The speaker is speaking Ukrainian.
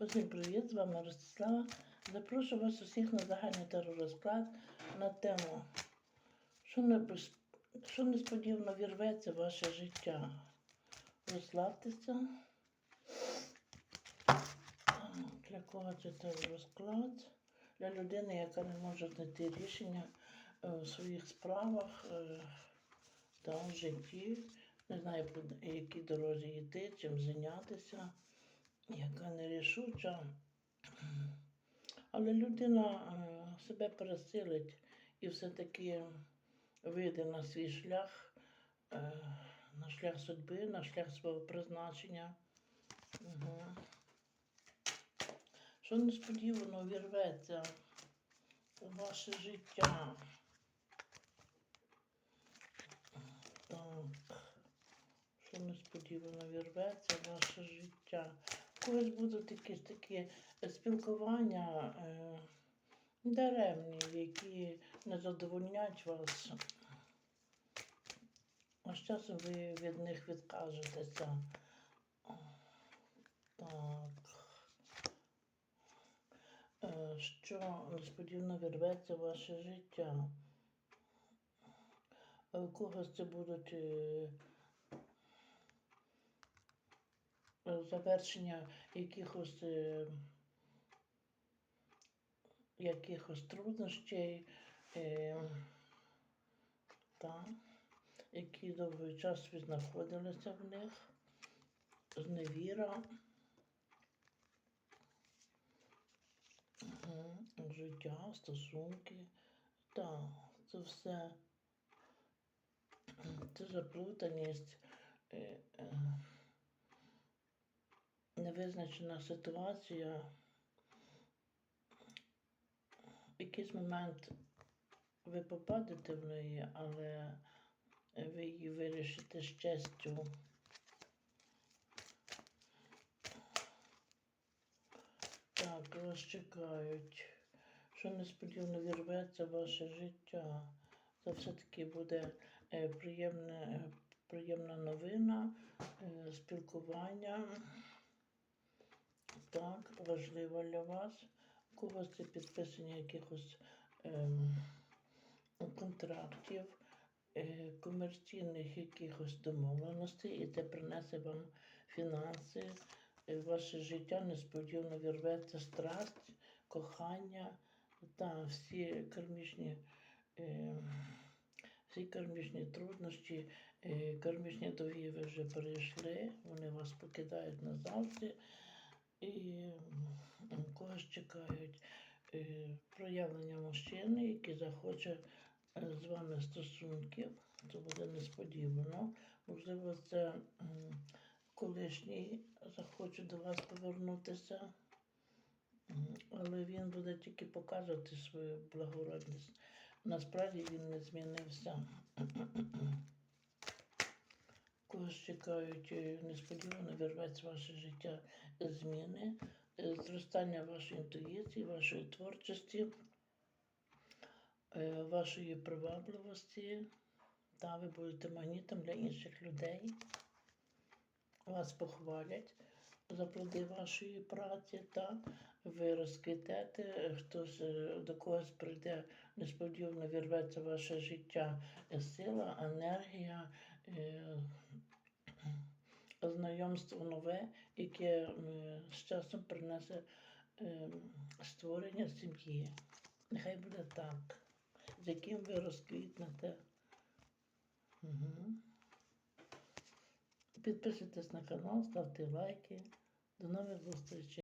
Усім привіт, з вами Ростислава. Запрошую вас усіх на загальний теророзклад на тему, що, несподівано вірветься в ваше життя. Розслабтеся. Для кого це теророзклад? Для людини, яка не може знайти рішення е, в своїх справах е, та в житті, не знає, по якій дорозі йти, чим зайнятися яка нерішуча. Але людина е, себе пересилить і все-таки вийде на свій шлях, е, на шлях судьби, на шлях свого призначення. Угу. Що несподівано вірветься у ваше життя. Так. Що несподівано вірветься ваше життя. У когось будуть якісь такі спілкування е, даремні, які не задовольнять вас. А з часом ви від них відкажетеся. Так. Е, що несподівано вірветься ваше життя. А У когось це будуть е, е, завершення якихось, е, якихось труднощей, е, та, які довгий час знаходилися в них, зневіра. Життя, стосунки. Так, це все. Це заплутаність, е, е, невизначена ситуація. В якийсь момент ви попадете в неї, але ви її вирішите з честю. Так, вас чекають. Що несподівано вірветься ваше життя. Це все-таки буде е, приємне, е, приємна новина, е, спілкування. Так, важливо для вас. У когось це підписання якихось ем, контрактів, е, комерційних якихось домовленостей, і це принесе вам фінанси. Е, ваше життя несподівано вірветься страсть, кохання та всі кармічні, е, всі кармічні труднощі, е, кармічні довгі ви вже перейшли, вони вас покидають назавжди. І когось чекають е, проявлення мужчини, який захоче е, з вами стосунків. Це буде несподівано. Можливо, це колишній захоче до вас повернутися, але він буде тільки показувати свою благородність. Насправді він не змінився. Когось чекають е, несподівано вірветься в ваше життя зміни, е, зростання вашої інтуїції, вашої творчості, е, вашої привабливості. Та ви будете магнітом для інших людей. Вас похвалять за плоди вашої праці, та ви розквітете, хтось до когось прийде, несподівано вірветься ваше життя сила, енергія, знайомство нове, яке е, з часом принесе е, створення сім'ї. Нехай буде так, з яким ви розквітнете. Угу. Підписуйтесь на канал, ставте лайки. До нових зустрічей.